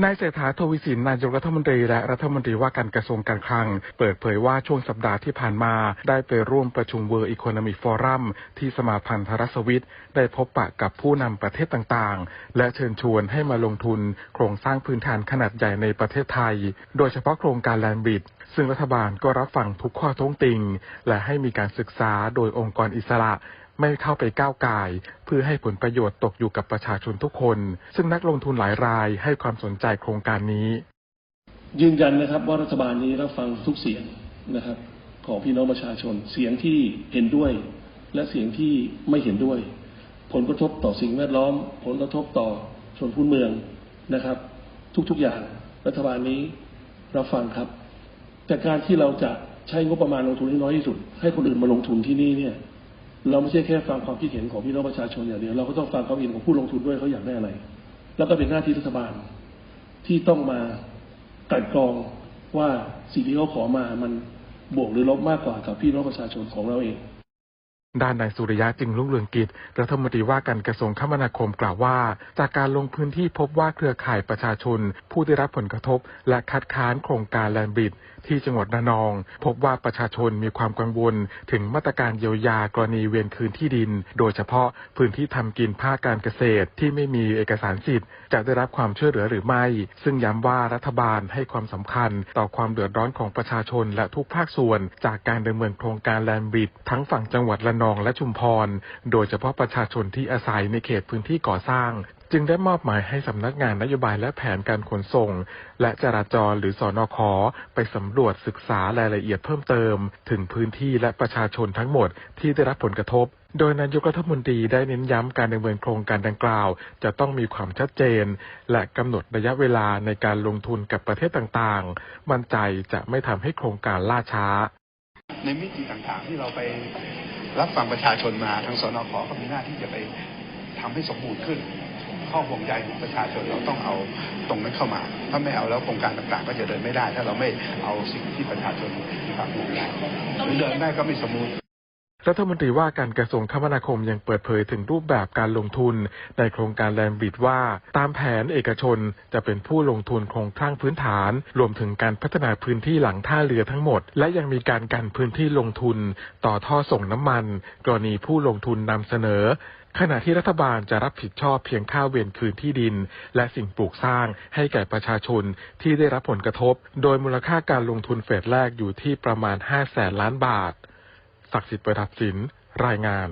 นายเศรษฐาทวีสินนายกรัฐมนตรีและรัฐมนตรีว่าการกระทรวงการคลัง เปิดเผยว่าช่วงสัปดาห์ที่ผ่านมาได้ไปร่วมประชุมเวอร์อีโคโนมิฟอรัมที่สมาพันธรัฐวิทย์ได้พบปะกับผู้นำประเทศต่างๆ และเชิญชวนให้มาลงทุนโครงสร้างพื้นฐานขนาดใหญ่ในประเทศไทย โดยเฉพาะโครงการแลนบิดซึ่งรัฐบาลก็รับฟังทุกข้อท้วงติง และให้มีการศึกษาโดยองค์กรอิสระไม่เข้าไปก้าวไก่ายเพื่อให้ผลประโยชน์ตกอยู่กับประชาชนทุกคน ซึ่งนักลงทุนหลายรายให้ความสนใจโครงการนี้ ยืนยันนะครับว่ารัฐบาลนี้รับฟังทุกเสียงนะครับ ของพี่น้องประชาชนเสียงที่เห็นด้วย และเสียงที่ไม่เห็นด้วย ผลกระทบต่อสิ่งแวดล้อม ผลกระทบต่อชนพื้นเมืองนะครับ ทุกๆอย่างรัฐบาลนี้รับฟังครับ แต่การที่เราจะใช้งบประมาณลงทุนให้น้อยที่สุด ให้คนอื่นมาลงทุนที่นี่เนี่ย เราไม่ใช่แค่ฟังความคิดเห็นของพี่น้องประชาชนอย่างเดียวเราก็ต้องฟังความเห็นของผู้ลงทุนด้วยเขาอยากได้อะไร แล้วก็เป็นหน้าที่รัฐบาลที่ต้องมากัดกรองว่าสิ่งที่เขาขอมามันบวกหรือลบมากกว่ากับพี่น้องประชาชนของเราเอง ด้านนายสุริยะจึงรุ่งเรืองกิจ รัฐมนตรีว่าการกระทรวงคมนาคมกล่าวว่า จากการลงพื้นที่พบว่าเครือข่ายประชาชน ผู้ได้รับผลกระทบ และคัดค้านโครงการแลนบิด ที่จังหวัดระนอง พบว่าประชาชนมีความกังวล ถึงมาตรการเยียวยากรณีเวียนคืนที่ดิน โดยเฉพาะพื้นที่ทำกินภาคการเกษตร ที่ไม่มีเอกสารสิทธิ์ จะได้รับความช่วยเหลือหรือไม่ ซึ่งย้ำว่ารัฐบาลให้ความสำคัญ ต่อความเดือดร้อนของประชาชนและทุกภาคส่วน จากการดำเนินโครงการแลนบิด ทั้งฝั่งจังหวัดระนองและชุมพร โดยเฉพาะประชาชนที่อาศัยในเขตพื้นที่ก่อสร้าง จึงได้มอบหมายให้สำนักงานนโยบายและแผนการขนส่ง และจราจรหรือสอนอคไปสำรวจศึกษารายละเอียดเพิ่มเติม ถึงพื้นที่และประชาชนทั้งหมดที่ได้รับผลกระทบโดยนายกรัฐมนตรีได้เน้นย้ำการดำเนินโครงการดังกล่าว จะต้องมีความชัดเจน และกำหนดระยะเวลาในการลงทุนกับประเทศต่างๆ มั่นใจจะไม่ทำให้โครงการล่าช้า ในมิติต่างๆที่เราไป รับฟังประชาชนมาทางสนขก็มีหน้าที่จะไปทำให้สมบูรณ์ขึ้น ข้อห่วงใยของประชาชนเราต้องเอาตรงนั้นเข้ามา ถ้าไม่เอาแล้วโครงการต่างๆ ก็จะเดินไม่ได้ ถ้าเราไม่เอาสิ่งที่ประชาชนมีความห่วงใยหรือเดินได้ก็ไม่สมบูรณ์ รัฐมนตรีว่าการกระทรวงคมนาคมยังเปิดเผยถึงรูปแบบการลงทุน ในโครงการแลนบิดว่า ตามแผนเอกชนจะเป็นผู้ลงทุนโครงสร้างพื้นฐาน รวมถึงการพัฒนาพื้นที่หลังท่าเรือทั้งหมด และยังมีการกันพื้นที่ลงทุน ต่อท่อส่งน้ำมัน กรณีผู้ลงทุนนำเสนอขณะที่รัฐบาลจะรับผิดชอบเพียงค่าเวียนคืนที่ดิน และสิ่งปลูกสร้างให้แก่ประชาชนที่ได้รับผลกระทบ โดยมูลค่าการลงทุนเฟสแรกอยู่ที่ประมาณ 5 แสนล้านบาท ศักดิ์สิทธิ์ประทับสินรายงาน